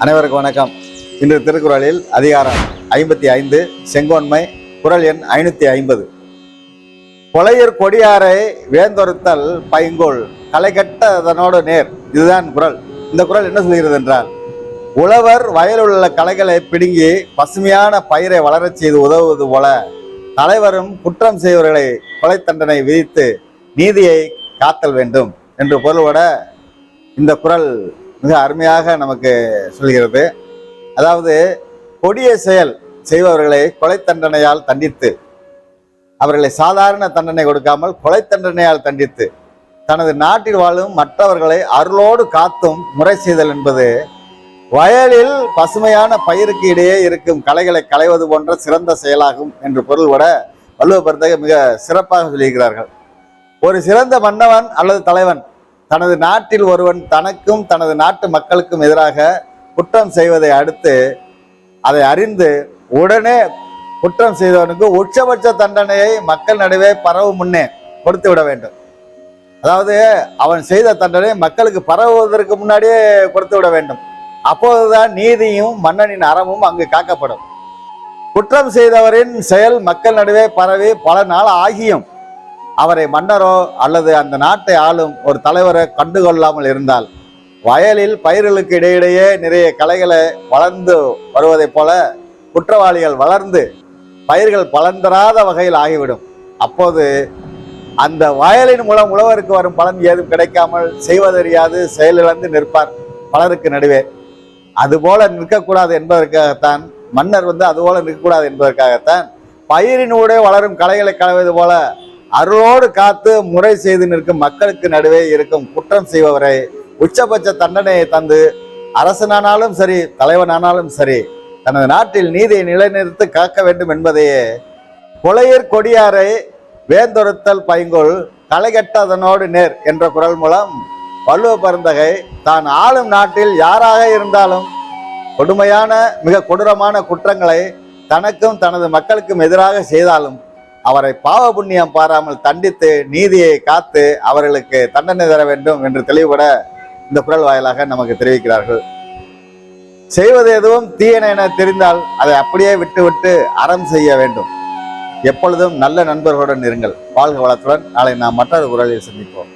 அனைவருக்கும் வணக்கம். இன்று திருக்குறளில் அதிகாரம் ஐம்பத்தி ஐந்து செங்கோன்மை குரல் எண் ஐநூத்தி ஐம்பது. கொலையர் கொடியாரை வேந்தொருத்தல் பைங்கோல் களைகட்டதனோடு நேர். இதுதான் குரல் இந்த குரல் என்ன சொல்கிறது என்றால் உழவர் வயலில் உள்ள களைகளை பிடுங்கி பசுமையான பயிரை வளரச் செய்து உதவுவது போல தலைவரும் குற்றம் செய்வர்களை கொலை தண்டனை விதித்து நீதியை காத்தல் வேண்டும் என்று பொருள்பட இந்த குரல் மிக அருமையாக நமக்கு சொல்கிறது. அதாவது கொடிய செயல் செய்பவர்களை கொலை தண்டனையால் தண்டித்து அவர்களை சாதாரண தண்டனை கொடுக்காமல் கொலை தண்டனையால் தண்டித்து தனது நாட்டில் வாழும் மற்றவர்களை அருளோடு காத்தும் முறை செய்தல் என்பது வயலில் பசுமையான பயிருக்கு இடையே இருக்கும் களைகளை களைவது போன்ற சிறந்த செயலாகும் என்று பொருள்பட வள்ளுவ பெருந்தகை மிக சிறப்பாக சொல்லியிருக்கிறார்கள். ஒரு சிறந்த மன்னவன் அல்லது தலைவன் தனது நாட்டில் ஒருவன் தனக்கும் தனது நாட்டு மக்களுக்கும் எதிராக குற்றம் செய்வதை அடுத்து அதை அறிந்து உடனே குற்றம் செய்தவனுக்கு உச்சபட்ச தண்டனையை மக்கள் நடுவே பரவும் முன்னே கொடுத்து விட வேண்டும். அதாவது அவன் செய்த தண்டனை மக்களுக்கு பரவுவதற்கு முன்னாடியே கொடுத்து விட வேண்டும். அப்போதுதான் நீதியும் மன்னனின் அறமும் அங்கு காக்கப்படும். குற்றம் செய்தவரின் செயல் மக்கள் நடுவே பரவி பல நாள் ஆகியும் அவரை மன்னரோ அல்லது அந்த நாட்டை ஆளும் ஒரு தலைவரை கண்டுகொள்ளாமல் இருந்தால் வயலில் பயிர்களுக்கு இடையிடையே நிறைய கலைகளை வளர்ந்து வருவதைப் போல குற்றவாளிகள் வளர்ந்து பயிர்கள் பலந்தராத வகையில் ஆகிவிடும். அப்போது அந்த வயலின் மூலம் உழவருக்கு வரும் பலன் ஏதும் கிடைக்காமல் செய்வதறியாது செயலிழந்து நிற்பார் பலருக்கு நடுவே. அதுபோல நிற்கக்கூடாது என்பதற்காகத்தான் மன்னர் வந்து அதுபோல நிற்கக்கூடாது என்பதற்காகத்தான் பயிரினூடே வளரும் கலைகளை களைவது போல அருளோடு காத்து முறை செய்து நிற்கும் மக்களுக்கு நடுவே இருக்கும் குற்றம் செய்பவரை உச்சபட்ச தண்டனையை தந்து அரசனானாலும் சரி தலைவனானாலும் சரி தனது நாட்டில் நீதியை நிலைநிறுத்தி காக்க வேண்டும் என்பதையே கொலையர் கொடியாரை வேந்தொருத்தல் பைங்கொள் களைகட்டதனோடு நேர் என்ற குரல் மூலம் வள்ளுவ பருந்தகை தான் ஆளும் நாட்டில் யாராக இருந்தாலும் கொடுமையான மிக கொடூரமான குற்றங்களை தனக்கும் தனது மக்களுக்கும் எதிராக செய்தாலும் அவரை பாவ புண்ணியம் பாராமல் தண்டித்து நீதியை காத்து அவர்களுக்கு தண்டனை தர வேண்டும் என்று தெளிவுபட இந்த குரல் வாயிலாக நமக்கு தெரிவிக்கிறார்கள். செய்வது எதுவும் தீயன என தெரிந்தால் அதை அப்படியே விட்டுவிட்டு அறம் செய்ய வேண்டும். எப்பொழுதும் நல்ல நண்பர்களுடன் இருங்கள். வாழ்க வளத்துடன். நாளை நாம் மற்றொரு குரலில் சந்திப்போம்.